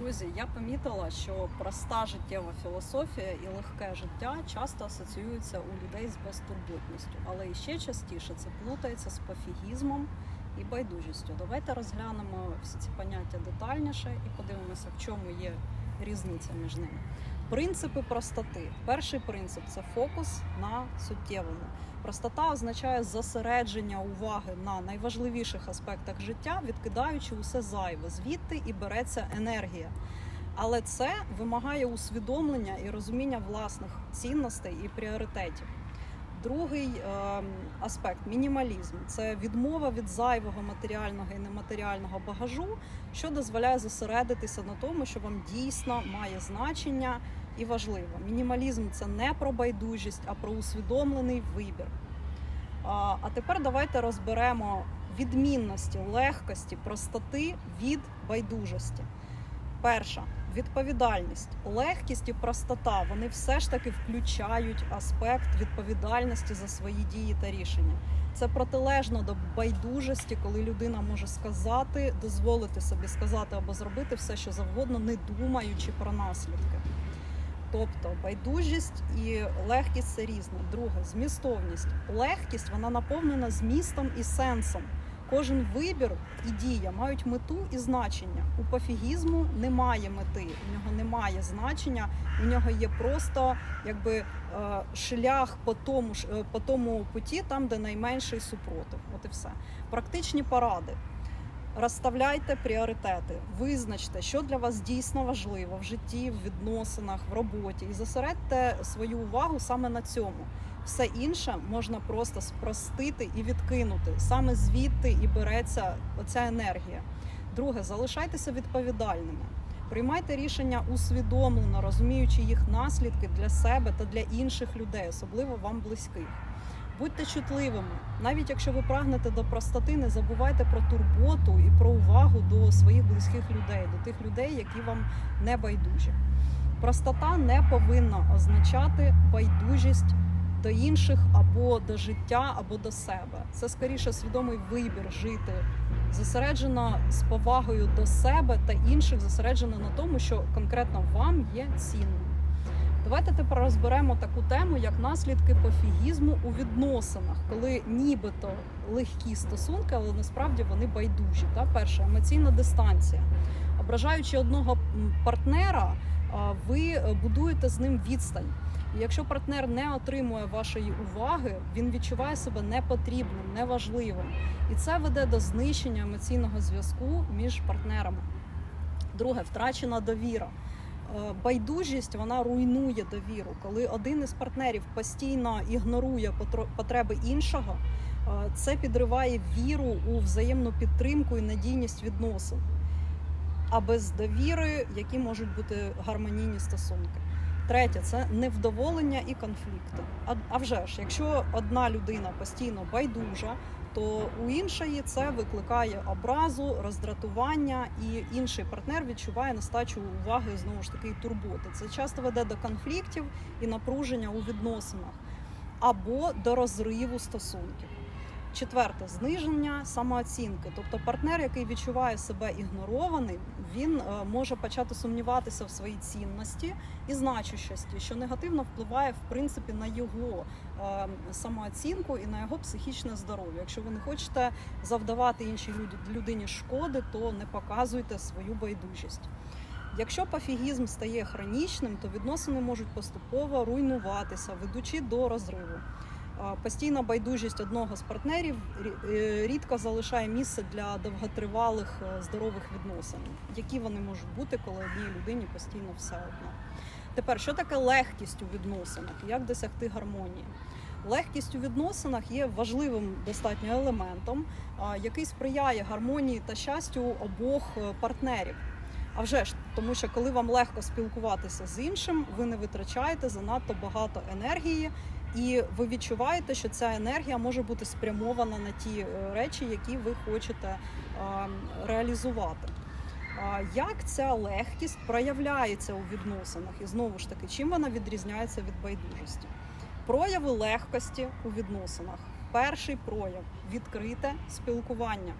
Друзі, я помітила, що проста життєва філософія і легке життя часто асоціюються у людей з безтурботністю, але ще частіше це плутається з пофігізмом і байдужістю. Давайте розглянемо всі ці поняття детальніше і подивимося, в чому є різниця між ними. Принципи простоти. Перший принцип це фокус на суттєвому. Простота означає зосередження уваги на найважливіших аспектах життя, відкидаючи усе зайве, звідти і береться енергія. Але це вимагає усвідомлення і розуміння власних цінностей і пріоритетів. Другий е, аспект мінімалізм це відмова від зайвого матеріального і нематеріального багажу, що дозволяє зосередитися на тому, що вам дійсно має значення і важливо. Мінімалізм це не про байдужість, а про усвідомлений вибір. А, тепер давайте розберемо відмінності, легкості, простоти від байдужості. Перша відповідальність, легкість і простота вони все ж таки включають аспект відповідальності за свої дії та рішення. Це протилежно до байдужості, коли людина може сказати, дозволити собі сказати або зробити все, що завгодно, не думаючи про наслідки. Тобто байдужість і легкість це різне. Друге, змістовність. Легкість вона наповнена змістом і сенсом. Кожен вибір і дія мають мету і значення. У пофігізму немає мети, у нього немає значення, у нього є просто якби е, шлях по тому е, по тому путі, там де найменший супротив. От і все. Практичні поради. Розставляйте пріоритети, визначте, що для вас дійсно важливо в житті, в відносинах, в роботі, і зосередьте свою увагу саме на цьому. Все інше можна просто спростити і відкинути. Саме звідти і береться оця енергія. Друге, залишайтеся відповідальними. Приймайте рішення усвідомлено, розуміючи їх наслідки для себе та для інших людей, особливо вам близьких. Будьте чутливими, навіть якщо ви прагнете до простоти, не забувайте про турботу і про увагу до своїх близьких людей, до тих людей, які вам не байдужі. Простота не повинна означати байдужість до інших або до життя, або до себе. Це скоріше свідомий вибір жити зосереджено з повагою до себе та інших, зосереджено на тому, що конкретно вам є цінним. Давайте тепер розберемо таку тему, як наслідки пофігізму у відносинах, коли нібито легкі стосунки, але насправді вони байдужі. Та перша емоційна дистанція. Ображаючи одного партнера, ви будуєте з ним відстань. Якщо партнер не отримує вашої уваги, він відчуває себе непотрібним, неважливим. І це веде до знищення емоційного зв'язку між партнерами. Друге, втрачена довіра. Е, Байдужість вона руйнує довіру. Коли один із партнерів постійно ігнорує потреби іншого, е, це підриває віру у взаємну підтримку і надійність відносин. А без довіри, які можуть бути гармонійні стосунки. Третє це невдоволення і конфлікти. А вже ж, якщо одна людина постійно байдужа, то у іншої це викликає образу, роздратування, і інший партнер відчуває нестачу уваги знову ж таки і турботи. Це часто веде до конфліктів і напруження у відносинах або до розриву стосунків. Четверте зниження самооцінки. Тобто партнер, який відчуває себе ігнорованим, він е, може почати сумніватися в своїй цінності і значущості, що негативно впливає в принципі на його е, самооцінку і на його психічне здоров'я. Якщо ви не хочете завдавати іншій людині шкоди, то не показуйте свою байдужість. Якщо пофігізм стає хронічним, то відносини можуть поступово руйнуватися, ведучи до розриву. Постійна байдужість одного з партнерів е, рідко залишає місце для довготривалих е, здорових відносин, які вони можуть бути, коли одній людині постійно все одно. Тепер, що таке легкість у відносинах? Як досягти гармонії? Легкість у відносинах є важливим достатньо елементом, який сприяє гармонії та щастю обох е, партнерів. А вже ж, тому що коли вам легко спілкуватися з іншим, ви не витрачаєте занадто багато енергії, і ви відчуваєте, що ця енергія може бути спрямована на ті е, речі, які ви хочете реалізувати. Як ця легкість проявляється у відносинах? І знову ж таки, чим вона відрізняється від байдужості? Прояви легкості у відносинах. Перший прояв відкрите спілкування.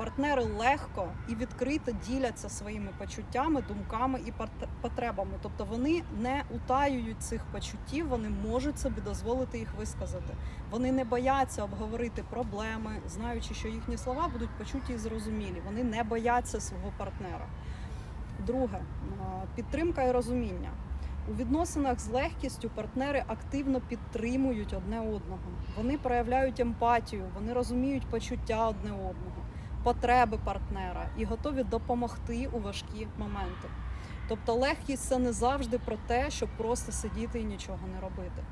Партнери легко і відкрито діляться своїми почуттями, думками і пот- потребами. Тобто вони не утаюють цих почуттів, вони можуть собі дозволити їх висказати. Вони не бояться обговорити проблеми, знаючи, що їхні слова будуть почуті і зрозумілі. Вони не бояться свого партнера. Друге підтримка і розуміння. У відносинах з легкістю партнери активно підтримують одне одного. Вони проявляють емпатію, вони розуміють почуття одне одного, потреби партнера і готові допомогти у важкі моменти. Тобто легкість це не завжди про те, щоб просто сидіти і нічого не робити.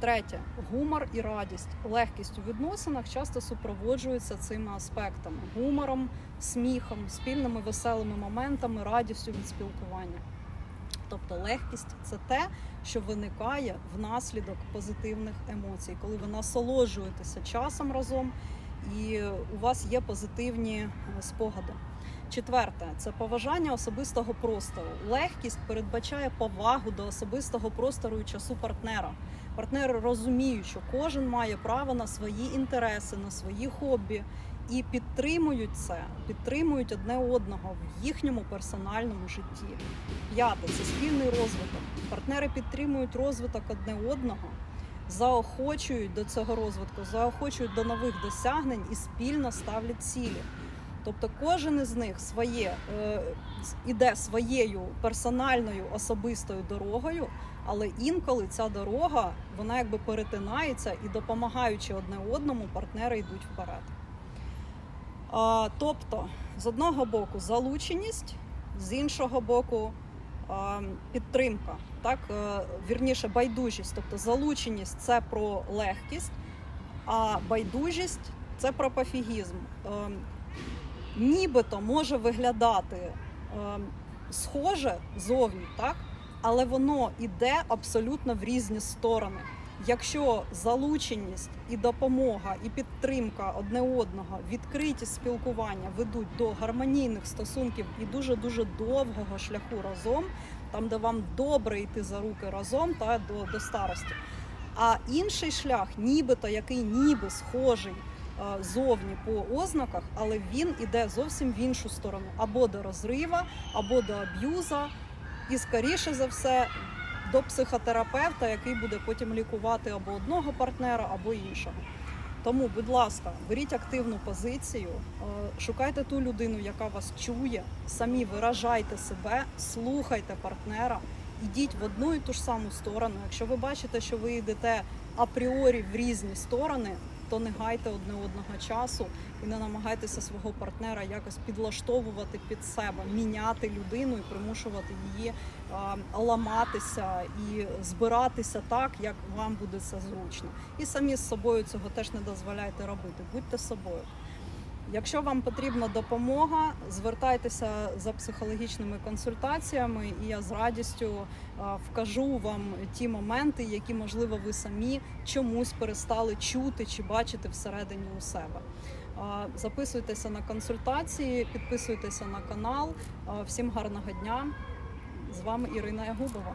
Третє гумор і радість. Легкість у відносинах часто супроводжується цими аспектами: гумором, сміхом, спільними веселими моментами, радістю від спілкування. Тобто легкість це те, що виникає внаслідок позитивних емоцій, коли ви насолоджуєтеся часом разом і у вас є позитивні е, спогади. Четверте це поважання особистого простору. Легкість передбачає повагу до особистого простору і часу партнера. Партнери розуміють, що кожен має право на свої інтереси, на свої хобі і підтримують це, підтримують одне одного в їхньому персональному житті. П'яте це спільний розвиток. Партнери підтримують розвиток одне одного, заохочують до цього розвитку, заохочують до нових досягнень і спільно ставлять цілі. Тобто кожен із них своє е, іде своєю персональною особистою дорогою, але інколи ця дорога вона якби перетинається і допомагаючи одне одному, партнери йдуть вперед. Тобто, з одного боку, залученість, з іншого боку, підтримка. Так, е, вірніше, байдужість. Тобто залученість це про легкість, а байдужість це про пофігізм. Е, Нібито може виглядати е, схоже зовні, так? але воно іде абсолютно в різні сторони. Якщо залученість і допомога, і підтримка одне одного, відкриті спілкування ведуть до гармонійних стосунків і дуже дуже довгого шляху разом, там де вам добре йти за руки разом та до, до старості. А інший шлях, нібито який ніби схожий е, зовні по ознаках, але він іде зовсім в іншу сторону, або до розрива, або до аб'юза, і скоріше за все до психотерапевта, який буде потім лікувати або одного партнера, або іншого. Тому, будь ласка, беріть активну позицію, е, шукайте ту людину, яка вас чує, самі виражайте себе, слухайте партнера, ідіть в одну і ту ж саму сторону. Якщо ви бачите, що ви йдете апріорі в різні сторони, то не гайте одне одного часу і не намагайтеся свого партнера якось підлаштовувати під себе, міняти людину і примушувати її ламатися і збиратися так, як вам буде це зручно. І самі з собою цього теж не дозволяйте робити. Будьте собою. Якщо вам потрібна допомога, звертайтеся за психологічними консультаціями, і я з радістю вкажу вам ті моменти, які можливо ви самі чомусь перестали чути чи бачити всередині у себе. Записуйтеся на консультації, підписуйтеся на канал. Всім гарного дня! З вами Ірина Ягубова.